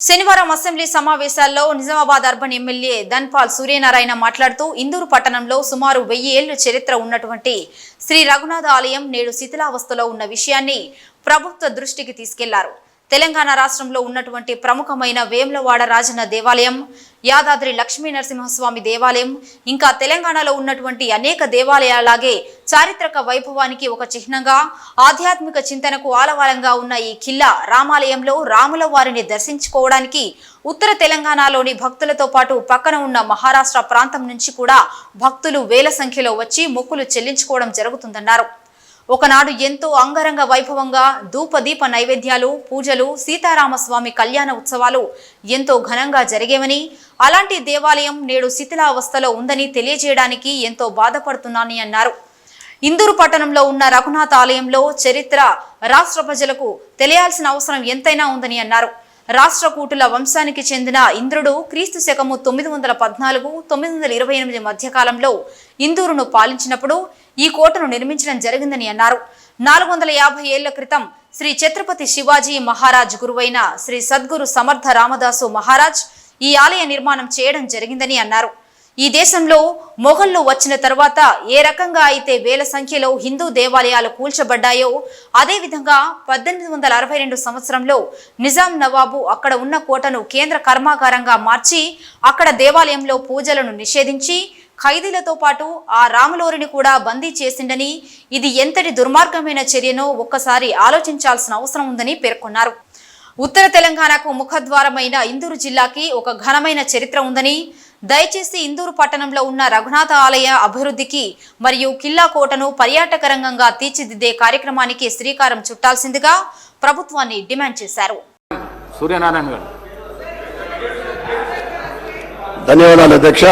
శనివారం అసెంబ్లీ సమావేశాల్లో Nizamabad urban MLA Dhanpal Suryanarayana మాట్లాడుతూ ఇందూరు పట్టణంలో సుమారు వెయ్యి ఏళ్ళ చరిత్ర ఉన్నటువంటి శ్రీ రఘునాథ ఆలయం నేడు శిథిలావస్థలో ఉన్న విషయాన్ని ప్రభుత్వ దృష్టికి తీసుకెళ్ళారు. తెలంగాణ రాష్ట్రంలో ఉన్నటువంటి ప్రముఖమైన వేములవాడ రాజన్న దేవాలయం యాదాద్రి లక్ష్మీ నరసింహస్వామి దేవాలయం ఇంకా తెలంగాణలో ఉన్నటువంటి అనేక దేవాలయాలాగే చారిత్రక వైభవానికి ఒక చిహ్నంగా ఆధ్యాత్మిక చింతనకు ఆలవాలంగా ఉన్న ఈ ఖిల్లా రామాలయంలో రాముల వారిని దర్శించుకోవడానికి ఉత్తర తెలంగాణలోని భక్తులతో పాటు పక్కన ఉన్న మహారాష్ట్ర ప్రాంతం నుంచి కూడా భక్తులు వేల సంఖ్యలో వచ్చి మొక్కులు చెల్లించుకోవడం జరుగుతుందన్నారు. ఒకనాడు ఎంతో అంగరంగ వైభవంగా ధూపదీప నైవేద్యాలు పూజలు సీతారామస్వామి కళ్యాణ ఉత్సవాలు ఎంతో ఘనంగా జరిగేవని అలాంటి దేవాలయం నేడు శిథిలావస్థలో ఉందని తెలియజేయడానికి ఎంతో బాధపడుతున్నానని అన్నారు. ఇందూరు పట్టణంలో ఉన్న రఘునాథ ఆలయంలో చరిత్ర రాష్ట్ర ప్రజలకు తెలియాల్సిన అవసరం ఎంతైనా ఉందని అన్నారు. రాష్ట్రకూటుల వంశానికి చెందిన ఇంద్రుడు క్రీస్తు శకము తొమ్మిది వందల పద్నాలుగు తొమ్మిది వందల ఇరవై ఎనిమిది మధ్యకాలంలో ఇందూరును పాలించినప్పుడు ఈ కోటను నిర్మించడం జరిగిందని అన్నారు. నాలుగు వందల యాభై ఏళ్ళ క్రితం శ్రీ ఛత్రపతి శివాజీ మహారాజ్ గురువైన శ్రీ సద్గురు సమర్థ రామదాసు మహారాజ్ ఈ ఆలయ నిర్మాణం చేయడం జరిగిందని అన్నారు. ఈ దేశంలో మొఘళ్ళు వచ్చిన తర్వాత ఏ రకంగా అయితే వేల సంఖ్యలో హిందూ దేవాలయాలు కూల్చబడ్డాయో అదేవిధంగా పద్దెనిమిది వందల అరవై రెండు సంవత్సరంలో నిజాం నవాబు అక్కడ ఉన్న కోటను కేంద్ర కర్మాగారంగా మార్చి అక్కడ దేవాలయంలో పూజలను నిషేధించి ఖైదీలతో పాటు ఆ రాములోరిని కూడా బందీ చేసిండని ఇది ఎంతటి దుర్మార్గమైన చర్యనో ఒక్కసారి ఆలోచించాల్సిన అవసరం ఉందని పేర్కొన్నారు. ఉత్తర తెలంగాణకు ముఖద్వారమైన ఇందూరు జిల్లాకి ఒక ఘనమైన చరిత్ర ఉందని దయచేసి ఇందూరు పట్టణంలో ఉన్న రఘునాథ ఆలయ అభివృద్ధికి మరియు కిల్లా కోటను పర్యాటక రంగంగా తీర్చిదిద్దే కార్యక్రమానికి శ్రీకారం చుట్టాల్సిందిగా ప్రభుత్వాన్ని డిమాండ్ చేశారు. సూర్యనారాయణ గారు. ధన్యవాదాలు అధ్యక్ష.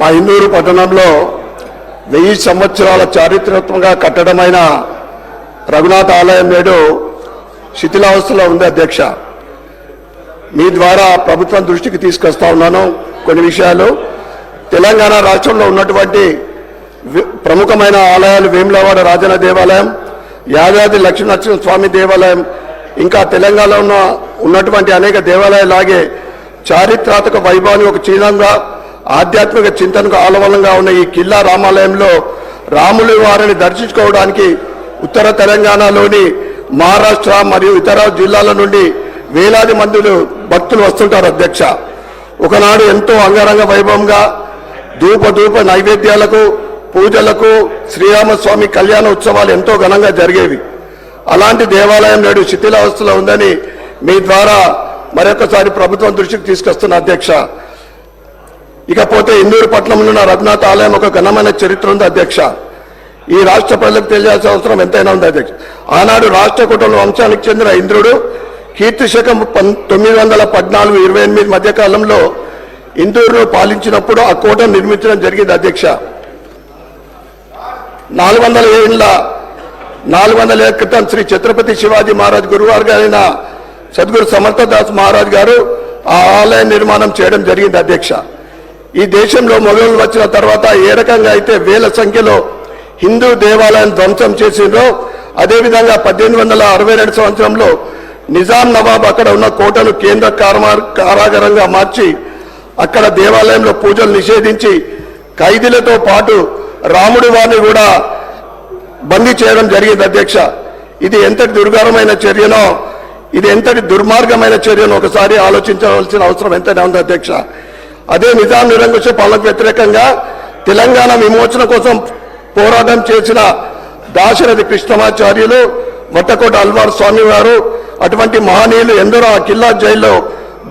మా ఇందూరు పట్టణంలో వెయ్యి సంవత్సరాల చారిత్రాత్మకంగా కట్టడమైన రఘునాథ ఆలయం నేడు శిథిలావస్థలో ఉంది అధ్యక్ష. మీ ద్వారా ప్రభుత్వం దృష్టికి తీసుకొస్తా ఉన్నాను కొన్ని విషయాలు. తెలంగాణ రాష్ట్రంలో ఉన్నటువంటి ప్రముఖమైన ఆలయాలు వేములవాడ రాజన దేవాలయం యాదాద్రి లక్ష్మీనరసింహ స్వామి దేవాలయం ఇంకా తెలంగాణలో ఉన్న ఉన్నటువంటి అనేక దేవాలయాలాగే చారిత్రాత్మక వైభవాన్ని ఒక చిహ్నంగా ఆధ్యాత్మిక చింతనకు ఆలవలంగా ఉన్న ఈ కిల్లా రామాలయంలో రాముల వారిని దర్శించుకోవడానికి ఉత్తర తెలంగాణలోని మహారాష్ట్ర మరియు ఇతర జిల్లాల నుండి వేలాది మందులు భక్తులు వస్తుంటారు అధ్యక్ష. ఒకనాడు ఎంతో అంగరంగ వైభవంగా ధూప ధూప నైవేద్యాలకు పూజలకు శ్రీరామస్వామి కళ్యాణ ఉత్సవాలు ఎంతో ఘనంగా జరిగేవి. అలాంటి దేవాలయం నేడు శిథిలావస్థలో ఉందని మీ ద్వారా మరొకసారి ప్రభుత్వం దృష్టికి తీసుకొస్తున్న అధ్యక్ష. ఇకపోతే ఇందూరు పట్టణంలో ఉన్న రఘునాథ ఆలయం ఒక ఘనమైన చరిత్ర ఉంది అధ్యక్ష. ఈ రాష్ట్ర ప్రజలకు తెలియాల్సిన అవసరం ఎంతైనా ఉంది అధ్యక్ష. ఆనాడు రాష్ట్ర కుటుంబ వంశానికి చెందిన ఇంద్రుడు కీర్తిశకం పం- తొమ్మిది వందల పద్నాలుగు ఇరవై ఎనిమిది మధ్య కాలంలో ఇందూరును పాలించినప్పుడు ఆ కోటను నిర్మించడం జరిగింది అధ్యక్ష. నాలుగు వందల ఏళ్ళ నాలుగు వందల ఏళ్ళ క్రితం శ్రీ ఛత్రపతి శివాజీ మహారాజ్ గురువారు గారైన సద్గురు సమర్థదాస్ మహారాజ్ గారు ఆ ఆలయ నిర్మాణం చేయడం జరిగింది అధ్యక్ష. ఈ దేశంలో మొఘలు వచ్చిన తర్వాత ఏ రకంగా అయితే వేల సంఖ్యలో హిందూ దేవాలయం ధ్వంసం చేసిండ్రో అదేవిధంగా పద్దెనిమిది వందల అరవై రెండు సంవత్సరంలో నిజాం నవాబ్ అక్కడ ఉన్న కోటను కేంద్ర కారాగారంగా మార్చి అక్కడ దేవాలయంలో పూజలు నిషేధించి ఖైదీలతో పాటు రాముడి వారిని కూడా బందీ చేయడం జరిగింది అధ్యక్ష. ఇది ఎంతటి దుర్గారమైన చర్యనో ఇది ఎంతటి దుర్మార్గమైన చర్యనో ఒకసారి ఆలోచించవలసిన అవసరం ఎంతైనా ఉంది అధ్యక్ష. అదే నిజాం నిరంకుశ పాలనకు వ్యతిరేకంగా తెలంగాణ విమోచన కోసం పోరాటం చేసిన దాశరథి కృష్ణమాచార్యులు వట్టకోట అల్వార్ స్వామి వారు అటువంటి మహనీయులు ఎందరో ఆ కిల్లా జైల్లో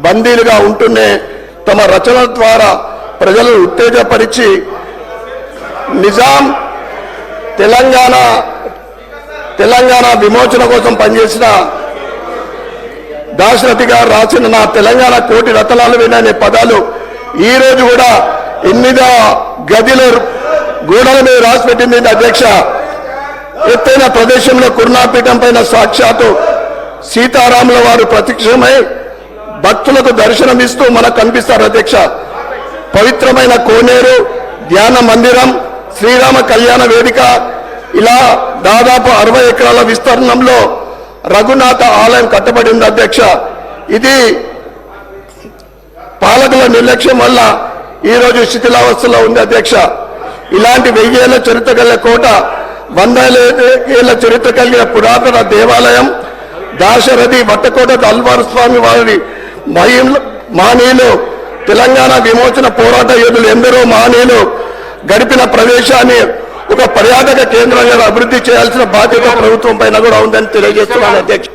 బందీలుగా ఉంటూనే తమ రచనల ద్వారా ప్రజలను ఉత్తేజపరిచి నిజాం తెలంగాణ తెలంగాణ విమోచన కోసం పనిచేసిన దాశరథి గారు రాసిన నా తెలంగాణ కోటి రతనాలు విననే పదాలు ఈ రోజు కూడా ఎనిమిదో గదిలో గోడల మీద రాసిపెట్టింది అధ్యక్ష. ఎత్తైన ప్రదేశంలో కురుణాపీఠం పైన సాక్షాత్తు సీతారాముల వారు ప్రత్యక్షమై భక్తులకు దర్శనమిస్తూ మనకు కనిపిస్తారు అధ్యక్ష. పవిత్రమైన కోనేరు ధ్యాన మందిరం శ్రీరామ కళ్యాణ వేదిక ఇలా దాదాపు అరవై ఎకరాల విస్తరణంలో రఘునాథ ఆలయం కట్టబడింది అధ్యక్ష. ఇది పాలకుల నిర్లక్ష్యం వల్ల ఈరోజు శిథిలావస్థలో ఉంది అధ్యక్ష. ఇలాంటి వెయ్యేళ్ళ చరిత్ర కలిగిన కోట వంద ఏళ్ళ చరిత్ర కలిగిన పురాతన దేవాలయం దాశరథి వట్టకోట అల్వారు స్వామి వారి మహిళ మానీయులు తెలంగాణ విమోచన పోరాట యోధులు ఎందరో మానీలు గడిపిన ప్రదేశాన్ని ఒక పర్యాటక కేంద్రంగా అభివృద్ధి చేయాల్సిన బాధ్యత ప్రభుత్వం పైన కూడా ఉందని తెలియజేస్తున్నాను అధ్యక్ష.